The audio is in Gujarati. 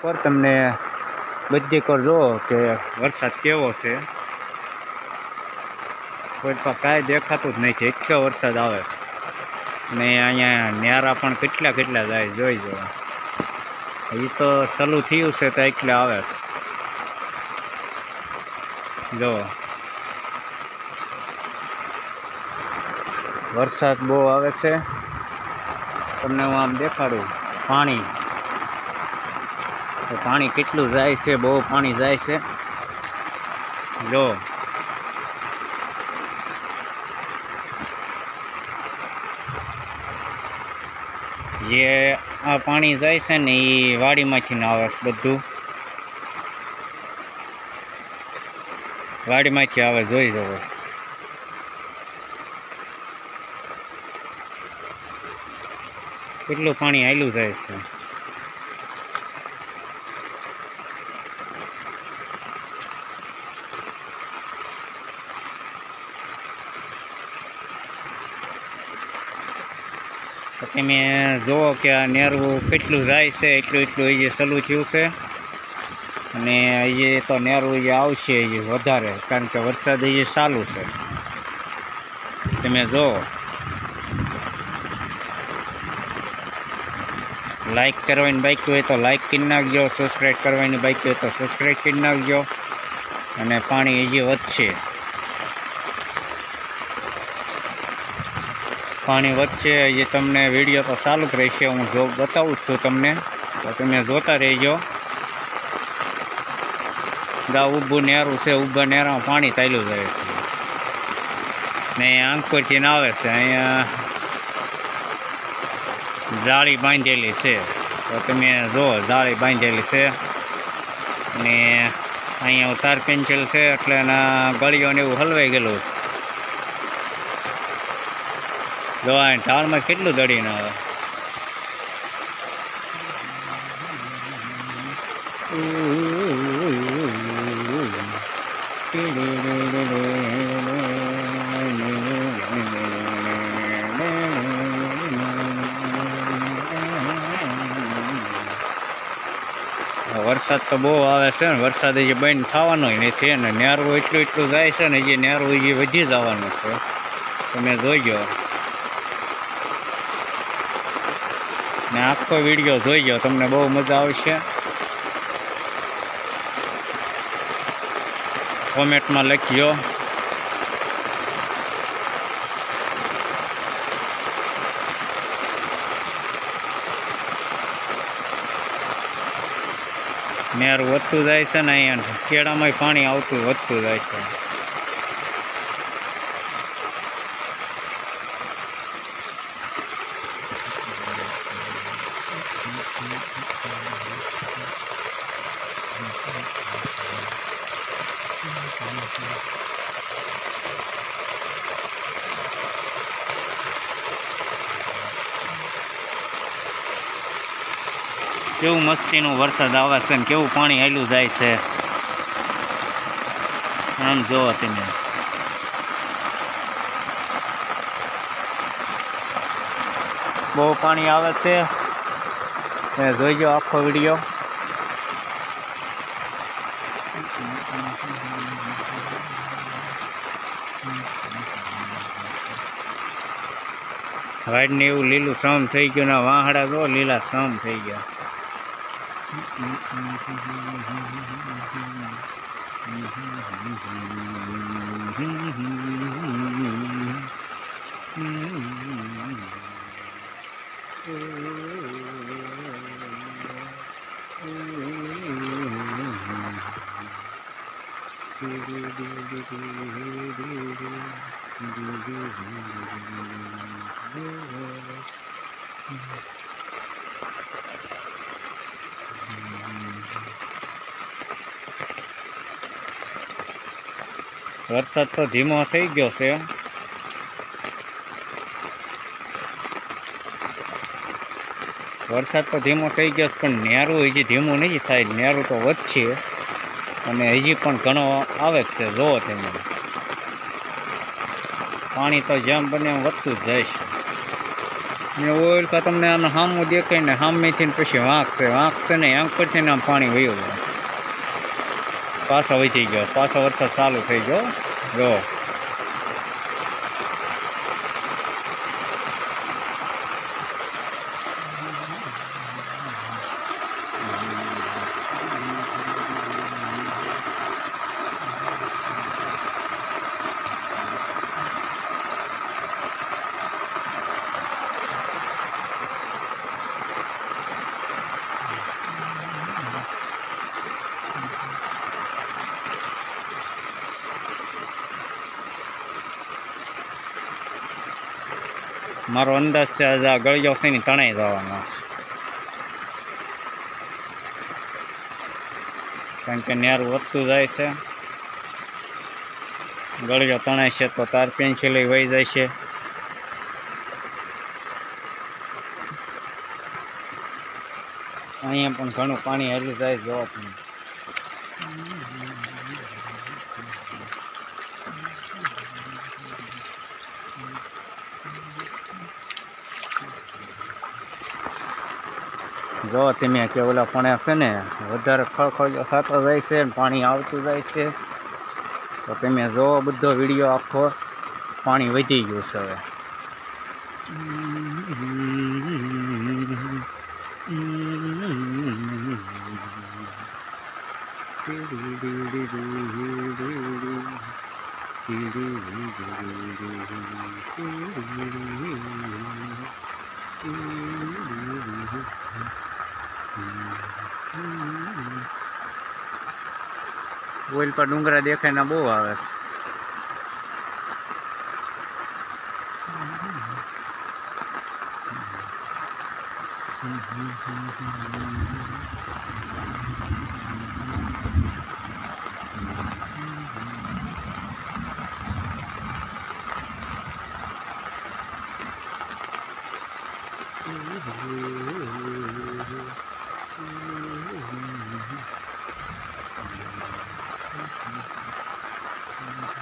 પર તમને બધી કરજો કે વરસાદ કેવો છે. કોઈ પણ કાંઈ દેખાતું જ નહીં એટલો વરસાદ આવે છે. ને અહીંયા ન્યારા પણ કેટલા કેટલા જાય જોઈ જો એ તો ચાલુ થયું છે તો એટલે આવે છે. જો. વરસાદ બહુ આવે છે. તમને હું આમ દેખાડું. પાણી. તો પાણી કેટલું જાય છે? બહુ પાણી જાય છે. જો. જે આ પાણી જાય છે ને એ વાડીમાંથી ના આવે બધું. વાડીમાંથી આવે, જોઈ જવો કેટલું પાણી હાલ્યું જાય છે? તમે જુઓ કે આ નેરવું કેટલું જાય છે, એટલું એટલું એ જે થયું છે. અને એ તો નેરવું જે આવશે એ વધારે, કારણ કે વરસાદ એ ચાલુ છે. તમે જુઓ લાઇક કરવાની બાઈક હોય તો લાઇક કરી નાખજો સબસ્ક્રાઈબ કરવાની બાઈક હોય તો સબસ્ક્રાઈબ કરી નાખજો. અને પાણી હજી વધશે. પાણી વચ્ચે એ તમને વીડિયો તો ચાલુ જ રહેશે. હું જો બતાવું જ છું તમને. તો તમે જોતા રહેજો. ગા ઊભું નેરું છે, ઊભા નેરામાં પાણી ચાલ્યું જાય છે. ને આંકોરથી આવે છે. અહીંયા જાળી બાંધેલી છે. તો તમે જુઓ જાળી બાંધેલી છે. ને અહીંયા તાર પેન્સિલ છે, એટલે એના ગળીઓને એવું હલવાઈ ગયેલું છે. જો આ ઢાળમાં કેટલું દડીને આવે? વરસાદ તો બહુ આવે છે ને. વરસાદ હજી બંધ થવાનો નથી ને નેરવું એટલું એટલું જાય છે ને હજી નેરવું હજી વધી જવાનું છે. તમે જોઈજો ને આખો વીડિયો જોઈ ગયો તમને બહુ મજા આવશે. કોમેન્ટમાં લખજો. નેર વધતું જાય છે ને અહીંયા. કેળામાં પાણી આવતું, વધતું જાય છે. કેવું મસ્તીનું વરસાદ આવે છે ને કેવું પાણી હાલ્યું જાય છે. આમ જોવો તમે. બહુ પાણી આવે છે. તમે જોઈજો આખો વીડિયો. વાડ ને એવું લીલું સમ થઈ ગયું ને વાહડા જો લીલા સમ થઈ ગયા. Mm-hmm. વરસાદ તો ધીમો થઈ ગયો છે. વરસાદ તો ધીમો થઈ ગયો છે, પણ નેરું હજી ધીમું નહીં થાય. નેરું તો વધશે. અને હજી પણ ઘણો આવે છે, જોવો તમે. પાણી તો જેમ બને એમ વધતું જ જાય છે. ને ઓઇલ તમને આમ સામું દેખાય ને સામેથી પછી વાંકશે. છે વાંક છે ને એમ પછી ને આમ પાણી વયું જાય. પાછો થઈ ગયો. પાછો વરસાદ ચાલુ થઈ ગયો. જો. મારો અંદાજ છે આજે આ ગળિયો છે ને તણાઈ જવાનો કારણ કે નેર વધતું જાય છે. ગળિયો તણાય છે તો તાર પેન્સિલ વહી જાય છે. અહીંયા પણ ઘણું પાણી હરી જાય જોવા તમે જો તમે કે ઓલા પણ છે ને, વધારે ખળખળિયો થતો જાય છે ને, પાણી આવતું જાય છે, તો તમે જોવો બધો વીડિયો આખો પાણી વધી ગયું છે હવે. ઓઇલ પર ડુંગરા દેખાય ને બહુ આવે Thank you. Thank you.